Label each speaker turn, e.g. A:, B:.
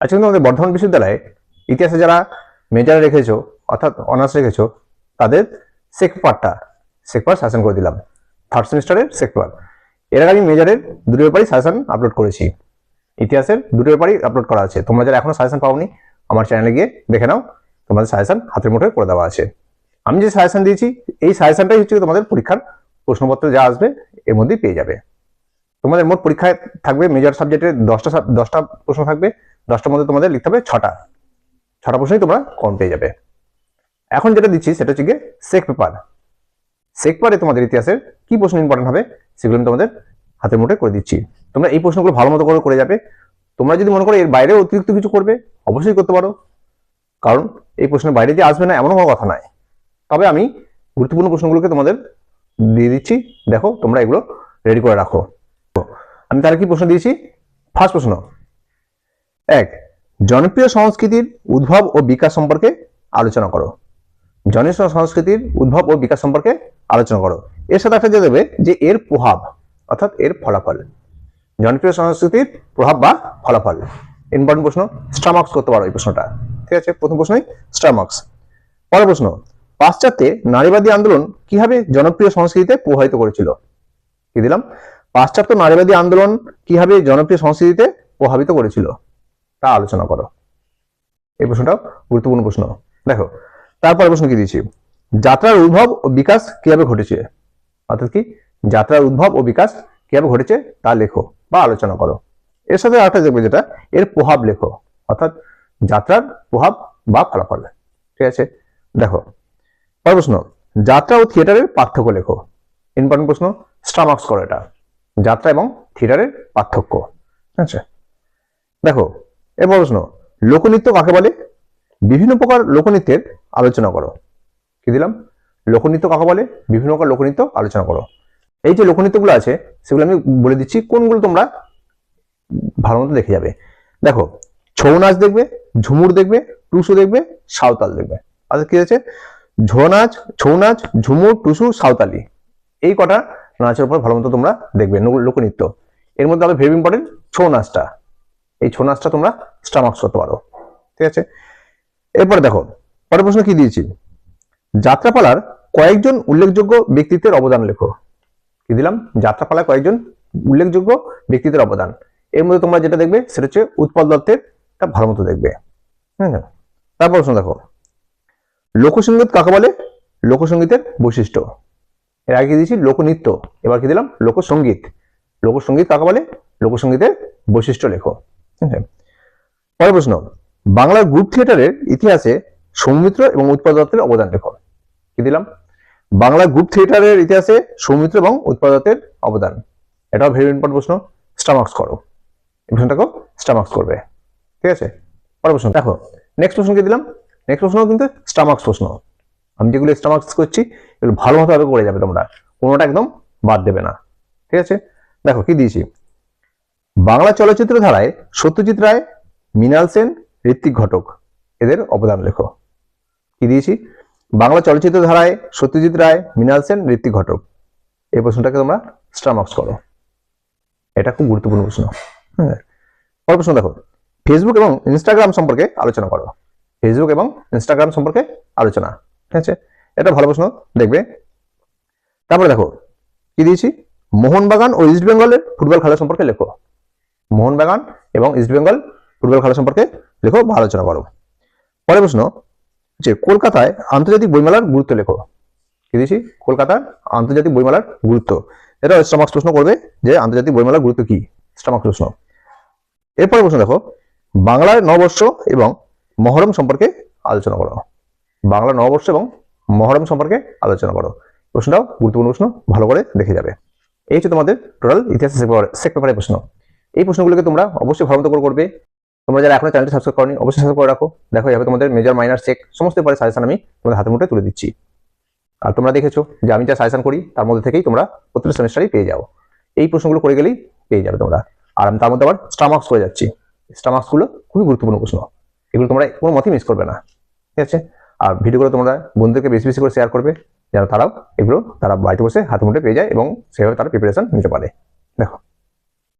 A: আজকে কিন্তু আমাদের বর্ধমান বিশ্ববিদ্যালয়ে ইতিহাসে যারা মেজার রেখেছো, অর্থাৎ অনার্স রেখেছো, তাদের সেক পার্টটা সেক পার্ট শাসন করে দিলাম। থার্ড সেমিস্টারের সেক পার্ট এর আগে আমি মেজারের দুটো ব্যাপারই সাজেশন আপলোড করেছি। ইতিহাসের দুটো ব্যাপারই আপলোড করা আছে। তোমরা যারা এখনও সাজেশন পাওনি, আমার চ্যানেলে গিয়ে দেখে নাও, তোমাদের সাজেশন হাতের মুঠোয় করে দেওয়া আছে। আমি যে সাজেশন দিয়েছি, এই সাজেশনটাই হচ্ছে তোমাদের পরীক্ষার প্রশ্নপত্র যা আসবে, এর মধ্যেই পেয়ে যাবে। তোমাদের মোট পরীক্ষায় থাকবে মেজর সাবজেক্টের দশটা দশটা প্রশ্ন থাকবে। দশটার মধ্যে তোমাদের লিখতে হবে ছটা। ছটা প্রশ্নই তোমরা কম পেয়ে যাবে। এখন যেটা দিচ্ছি সেটা হচ্ছে গিয়ে সেক পেপার সেক পেপারে তোমাদের ইতিহাসের কি প্রশ্ন ইম্পর্টেন্ট হবে সেগুলো আমি তোমাদের হাতের মুঠে করে দিচ্ছি। তোমরা এই প্রশ্নগুলো ভালো মতো করে করে যাবে। তোমরা যদি মনে করো এর বাইরে অতিরিক্ত কিছু করবে, অবশ্যই করতে পারো। কারণ এই প্রশ্নের বাইরে যে আসবে না এমন কোনো কথা নাই। তবে আমি গুরুত্বপূর্ণ প্রশ্নগুলোকে তোমাদের দিয়ে দিচ্ছি। দেখো, তোমরা এগুলো রেডি করে রাখো। আমি তাহলে কি প্রশ্ন দিয়েছি? ফার্স্ট প্রশ্ন। এক, জনপ্রিয় সংস্কৃতির উদ্ভব ও বিকাশ সম্পর্কে আলোচনা করো। জনপ্রিয় সংস্কৃতির উদ্ভব ও বিকাশ সম্পর্কে আলোচনা করো। এর সাথে একটা দিয়ে দেবে যে এর প্রভাব, অর্থাৎ এর ফলাফল। জনপ্রিয় সংস্কৃতির প্রভাব বা ফলাফল। ইম্পর্টেন্ট প্রশ্ন স্টামার্কস করতে পারো এই প্রশ্নটা। ঠিক আছে? প্রথম প্রশ্নই স্টামার্কস পরের প্রশ্ন, পাশ্চাত্যে নারীবাদী আন্দোলন কীভাবে জনপ্রিয় সংস্কৃতিতে প্রভাবিত করেছিল? কি দিলাম? পাশ্চাত্য নারীবাদী আন্দোলন কীভাবে জনপ্রিয় সংস্কৃতিতে প্রভাবিত করেছিল, তা আলোচনা করো। এই প্রশ্নটাও গুরুত্বপূর্ণ প্রশ্ন। দেখো তারপরে প্রশ্ন কি দিয়েছি? যাত্রার উদ্ভব ও বিকাশ কীভাবে ঘটেছে? অর্থাৎ কি, যাত্রার উদ্ভব ও বিকাশ কীভাবে ঘটেছে তা লেখো বা আলোচনা করো। এর সাথে আরেকটা দেখবে যেটা, এর প্রভাব লেখো। অর্থাৎ যাত্রার প্রভাব বা ফলাফল। ঠিক আছে? দেখো, পরের প্রশ্ন, যাত্রা ও থিয়েটারের পার্থক্য লেখো। ইম্পর্টেন্ট প্রশ্ন স্টামার্কস করো এটা। যাত্রা এবং থিয়েটারের পার্থক্য। আছে? দেখো এরপর প্রশ্ন, লোকনৃত্য কাকে বলে? বিভিন্ন প্রকার লোকনৃত্যের আলোচনা করো। কি দিলাম? লোকনৃত্য কাকে বলে? বিভিন্ন প্রকার লোকনৃত্য আলোচনা করো। এই যে লোকনৃত্যগুলো আছে, সেগুলো আমি বলে দিচ্ছি, কোনগুলো তোমরা ভালো মতো দেখে যাবে। দেখো ছৌ নাচ দেখবে, ঝুমুর দেখবে, টুসু দেখবে, সাঁওতাল দেখবে। আর কি আছে ঝো নাচ, ছৌ নাচ, ঝুমুর, টুসু, সাঁওতালি। এই কটা নাচের উপর ভালো মতো তোমরা দেখবে লোকনৃত্য। এর মধ্যে আরও ভেরি ইম্পর্টেন্ট ছৌ নাচটা। এই ছৌ নাচটা তোমরা স্টামার্কস করতে পারো। ঠিক আছে? এরপরে দেখো, পরের প্রশ্ন কি দিয়েছি? যাত্রাপালার কয়েকজন উল্লেখযোগ্য ব্যক্তিত্বের অবদান লেখো। কি দিলাম? যাত্রাপালার কয়েকজন উল্লেখযোগ্য ব্যক্তিত্বের অবদান। এর মধ্যে তোমরা যেটা দেখবে, সেটা হচ্ছে উৎপল দত্তের তা ভালো মতো দেখবে। হ্যাঁ তারপর প্রশ্ন দেখো লোকসঙ্গীত কাকে বলে? লোকসঙ্গীতের বৈশিষ্ট্য। এর আগে দিয়েছি? লোকনৃত্য। এবার কি দিলাম? লোকসঙ্গীত। লোকসঙ্গীত কাকে বলে? লোকসঙ্গীতের বৈশিষ্ট্য লেখো। পরের প্রশ্ন। বাংলার গ্রুপ থিয়েটারের ইতিহাসে সৌমিত্র এবং উৎপল দত্তের অবদান লেখো। কি দিলাম? বাংলা গ্রুপ থিয়েটারের ইতিহাসে সৌমিত্র এবং উৎপল দত্তের অবদান। এটাও ভেরি ইম্পর্টেন্ট প্রশ্ন। স্টামার্কস করো। এই প্রশ্নটাকেও স্টামার্কস করবে। ঠিক আছে? পরের প্রশ্ন। দেখো নেক্সট প্রশ্ন কি দিলাম? নেক্সট প্রশ্ন কিন্তু স্টামার্কস প্রশ্ন। আমি যেগুলো স্টামার্কস করছি, এগুলো ভালো মতো করে যাবে তোমরা। কোনোটা একদম বাদ দেবে না। ঠিক আছে? দেখো, কি দিয়েছি? বাংলা চলচ্চিত্র ধারায় সত্যজিৎ রায়, মৃণাল সেন ঋত্বিক ঘটক এদের অবদান লেখো। কি দিয়েছি? বাংলা চলচ্চিত্র ধারায় সত্যজিৎ রায়, মৃণাল সেন ঋত্বিক ঘটক। এই প্রশ্নটাকে তোমরা স্টামার্কস করো। এটা খুব গুরুত্বপূর্ণ প্রশ্ন। হ্যাঁ। প্রশ্ন দেখো। ফেসবুক এবং ইনস্টাগ্রাম সম্পর্কে আলোচনা করো। ফেসবুক এবং ইনস্টাগ্রাম সম্পর্কে আলোচনা। ঠিক আছে? এটা ভালো প্রশ্ন, দেখবে। তারপরে দেখো, কি দিয়েছি? মোহনবাগান ও ইস্ট বেঙ্গলের ফুটবল খেলা সম্পর্কে লেখো। মোহনবাগান এবং ইস্ট বেঙ্গল ফুটবল খেলা সম্পর্কে লেখো বা আলোচনা করো। পরের প্রশ্ন, যে কলকাতায় আন্তর্জাতিক বইমেলার গুরুত্ব লেখো। কি দিয়েছি? কলকাতার আন্তর্জাতিক বইমেলার গুরুত্ব। এটা স্টামার্কস প্রশ্ন করবে, যে আন্তর্জাতিক বইমেলার গুরুত্ব কি? স্টামার্কস প্রশ্ন। এরপরে প্রশ্ন দেখো, বাংলার নববর্ষ এবং মহরম সম্পর্কে আলোচনা করো। বাংলা নববর্ষ এবং মহরম সম্পর্কে আলোচনা করো। প্রশ্নটাও গুরুত্বপূর্ণ প্রশ্ন, ভালো করে দেখে যাবে। এই হচ্ছে তোমাদের টোটাল ইতিহাস পেপারের প্রশ্ন। এই প্রশ্নগুলোকে তোমরা অবশ্যই ভালো মতো করে করবে। তোমরা যারা এখনও চ্যানেলটি সাবস্ক্রাইব করনি, অবশ্যই সাবস্ক্রাইব করে রাখো। দেখো এভাবে তোমাদের মেজর মাইনার চেক সমস্ত পরে সাজেশন আমি তোমাদের হাতে মুঠে তুলে দিচ্ছি। আর তোমরা দেখেছ যে আমি যা সাজেশন করি, তার মধ্যে থেকেই তোমরা প্রত্যেক সেমিস্টারই পেয়ে যাও। এই প্রশ্নগুলো করে গেলেই পেয়ে যাবে তোমরা। আর আমি তার মধ্যে আবার স্টামার্কস করে যাচ্ছি। স্টামার্কসগুলো খুবই গুরুত্বপূর্ণ প্রশ্ন। এগুলো তোমরা কোনো মতেই মিস করবে না। ঠিক আছে? আর ভিডিওগুলো তোমরা বন্ধুদেরকে বেশি বেশি করে শেয়ার করবে, যেন তারাও এগুলো তারা বাড়িতে বসে হাতে মুঠে পেয়ে যায় এবং সেভাবে তারা প্রিপারেশন নিতে পারে। দেখো।